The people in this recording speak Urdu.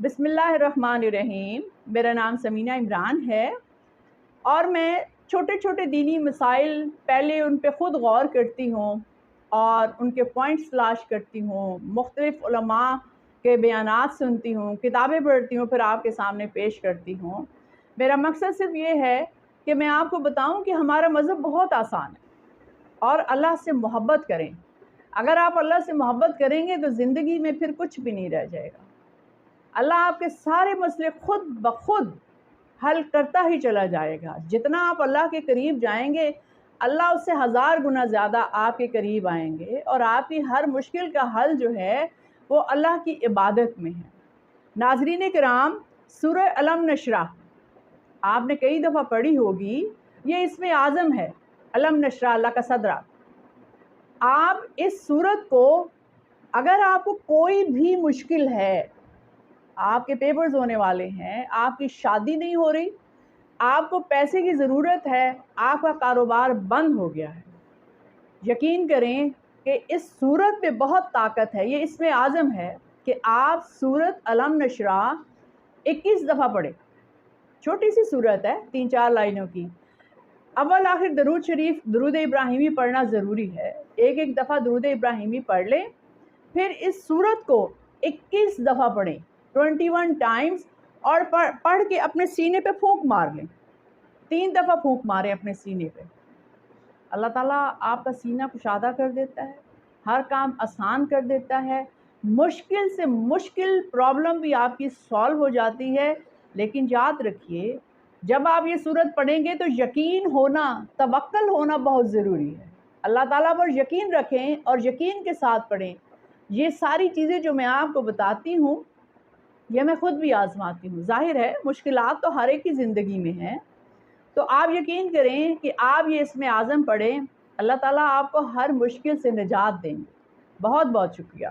بسم اللہ الرحمن الرحیم۔ میرا نام سمینہ عمران ہے اور میں چھوٹے چھوٹے دینی مسائل پہلے ان پہ خود غور کرتی ہوں اور ان کے پوائنٹس تلاش کرتی ہوں، مختلف علماء کے بیانات سنتی ہوں، کتابیں پڑھتی ہوں، پھر آپ کے سامنے پیش کرتی ہوں۔ میرا مقصد صرف یہ ہے کہ میں آپ کو بتاؤں کہ ہمارا مذہب بہت آسان ہے اور اللہ سے محبت کریں۔ اگر آپ اللہ سے محبت کریں گے تو زندگی میں پھر کچھ بھی نہیں رہ جائے گا۔ اللہ آپ کے سارے مسئلے خود بخود حل کرتا ہی چلا جائے گا۔ جتنا آپ اللہ کے قریب جائیں گے، اللہ اس سے ہزار گنا زیادہ آپ کے قریب آئیں گے اور آپ کی ہر مشکل کا حل جو ہے، وہ اللہ کی عبادت میں ہے۔ ناظرین کرام، سورہ علم نشرہ، آپ نے کئی دفعہ پڑھی ہوگی، یہ اس میں اعظم ہے۔ علم نشرہ، اللہ کا صدرہ۔ آپ اس صورت کو، اگر آپ کو کوئی بھی مشکل ہے آپ کے پیپرز ہونے والے ہیں، آپ کی شادی نہیں ہو رہی، آپ کو پیسے کی ضرورت ہے، آپ کا کاروبار بند ہو گیا ہے۔ یقین کریں کہ اس صورت پہ بہت طاقت ہے، یہ اس میں عازم ہے کہ آپ صورت علم نشرہ اکیس دفعہ پڑھیں۔ چھوٹی سی صورت ہے، تین چار لائنوں کی۔ اول آخر درود شریف، درود ابراہیمی پڑھنا ضروری ہے۔ ایک ایک دفعہ درود ابراہیمی پڑھ لیں، پھر اس صورت کو اکیس دفعہ پڑھیں۔ ٹوینٹی ون ٹائمز اور پڑھ کے اپنے سینے پہ پھونک مار لیں۔ تین دفعہ پھونک ماریں اپنے سینے پہ۔ اللہ تعالیٰ آپ کا سینہ کشادہ کر دیتا ہے، ہر کام آسان کر دیتا ہے۔ مشکل سے مشکل پرابلم بھی آپ کی سالو ہو جاتی ہے۔ لیکن یاد رکھیے، جب آپ یہ صورت پڑھیں گے تو یقین ہونا، توکل ہونا بہت ضروری ہے۔ اللہ تعالیٰ پر یقین رکھیں اور یقین کے ساتھ پڑھیں۔ یہ ساری چیزیں جو میں آپ کو بتاتی ہوں یہ میں خود بھی آزماتی ہوں۔ ظاہر ہے، مشکلات تو ہر ایک کی زندگی میں ہیں۔ تو آپ یقین کریں کہ آپ یہ اس میں اعظم پڑھیں، اللہ تعالیٰ آپ کو ہر مشکل سے نجات دیں گے۔ بہت بہت شکریہ۔